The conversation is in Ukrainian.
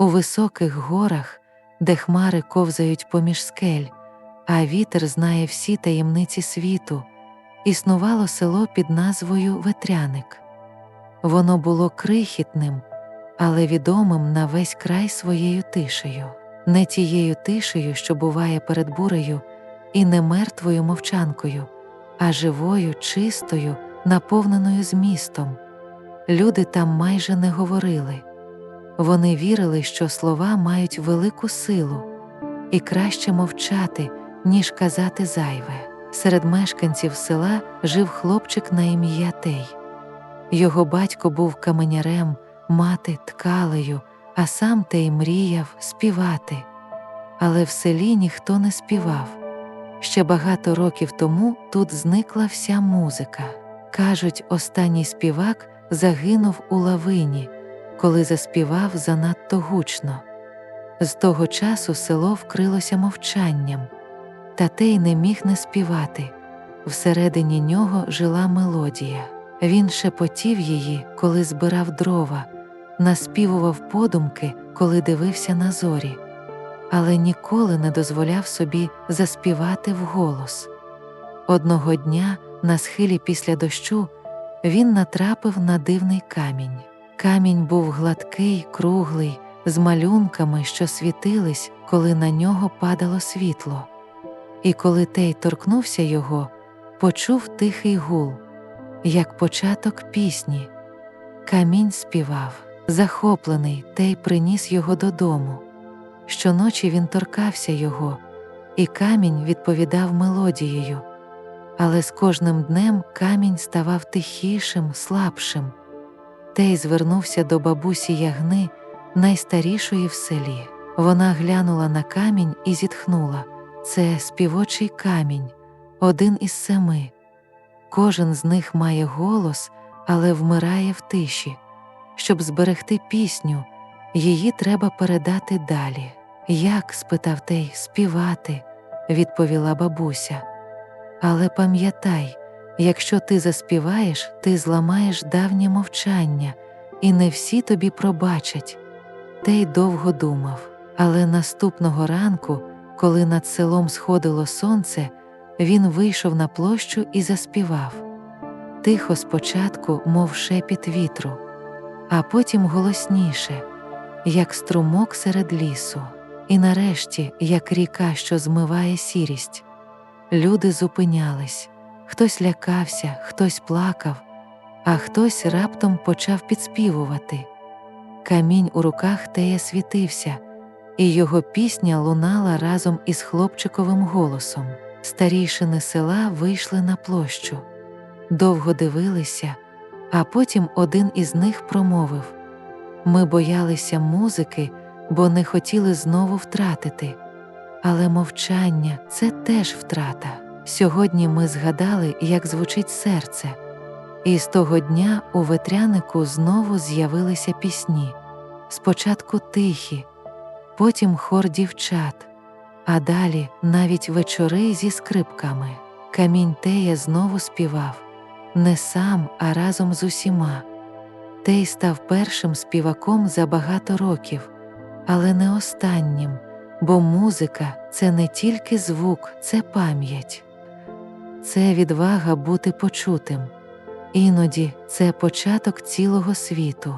у високих горах, де хмари ковзають поміж скель, а вітер знає всі таємниці світу, існувало село під назвою Ветряник. Воно було крихітним, але відомим на весь край своєю тишею, не тією тишею, що буває перед бурею, і не мертвою мовчанкою, а живою, чистою, наповненою змістом. Люди там майже не говорили. Вони вірили, що слова мають велику силу, і краще мовчати, ніж казати зайве. Серед мешканців села жив хлопчик на ім'я Тей. Його батько був каменярем, мати ткалею, а сам Тей мріяв співати. Але в селі ніхто не співав. Ще багато років тому тут зникла вся музика. Кажуть, останній співак загинув у лавині, коли заспівав занадто гучно. З того часу село вкрилося мовчанням, та Тей не міг не співати. Всередині нього жила мелодія. Він шепотів її, коли збирав дрова, наспівував подумки, коли дивився на зорі, але ніколи не дозволяв собі заспівати вголос. Одного дня, на схилі після дощу, він натрапив на дивний камінь. Камінь був гладкий, круглий, з малюнками, що світились, коли на нього падало світло. І коли Тей торкнувся його, почув тихий гул, як початок пісні. Камінь співав, захоплений, Тей приніс його додому. Щоночі він торкався його, і камінь відповідав мелодією. Але з кожним днем камінь ставав тихішим, слабшим. Тей звернувся до бабусі ягни, найстарішої в селі. Вона глянула на камінь і зітхнула це співочий камінь, один із семи. Кожен з них має голос, але вмирає в тиші. Щоб зберегти пісню, її треба передати далі. Як? спитав Тей, співати, відповіла бабуся. Але пам'ятай, якщо ти заспіваєш, ти зламаєш давнє мовчання, і не всі тобі пробачать. Тей довго думав, але наступного ранку, коли над селом сходило сонце, він вийшов на площу і заспівав тихо спочатку, мов шепіт вітру, а потім голосніше, як струмок серед лісу, і нарешті, як ріка, що змиває сірість. Люди зупинялись, хтось лякався, хтось плакав, а хтось раптом почав підспівувати. Камінь у руках тея світився, і його пісня лунала разом із хлопчиковим голосом. Старійшини села вийшли на площу, довго дивилися, а потім один із них промовив Ми боялися музики, бо не хотіли знову втратити. Але мовчання це теж втрата. Сьогодні ми згадали, як звучить серце, і з того дня у ветрянику знову з'явилися пісні спочатку тихі, потім хор дівчат, а далі навіть вечори зі скрипками. Камінь Тея знову співав не сам, а разом з усіма. Тей став першим співаком за багато років, але не останнім бо музика це не тільки звук, це пам'ять, це відвага бути почутим, іноді це початок цілого світу.